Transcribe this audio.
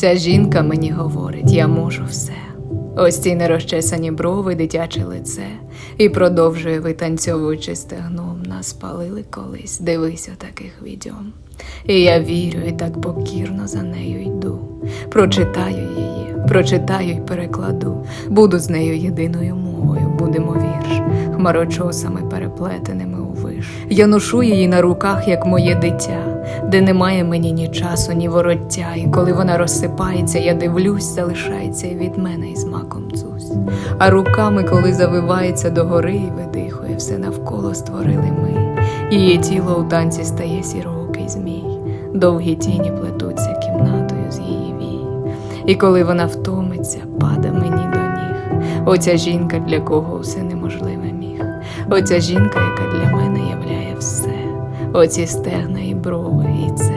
Ця жінка мені говорить, я можу все. Ось ці нерозчесані брови, дитяче лице, і продовжує витанцьовуючи стегном. Нас спалили колись, дивися таких відьом. І я вірю і так покірно за нею йду. Прочитаю її, прочитаю й перекладу. Буду з нею єдиною мовою, будемо вірш, хмарочосами переплетеними у виш. Я ношу її на руках, як моє дитя, де немає мені ні часу, ні вороття. І коли вона розсипається, я дивлюсь, залишається і від мене із маком цусь. А руками, коли завивається до гори і видихує, все навколо створили ми. Її тіло у танці стає сірокий змій, довгі тіні плетуться кімнатою з її вій. І коли вона втомиться, пада мені до ніг. Оця жінка, для кого все неможливе міг. Оця жінка, яка для мене являє все оці стегна і брови. і це.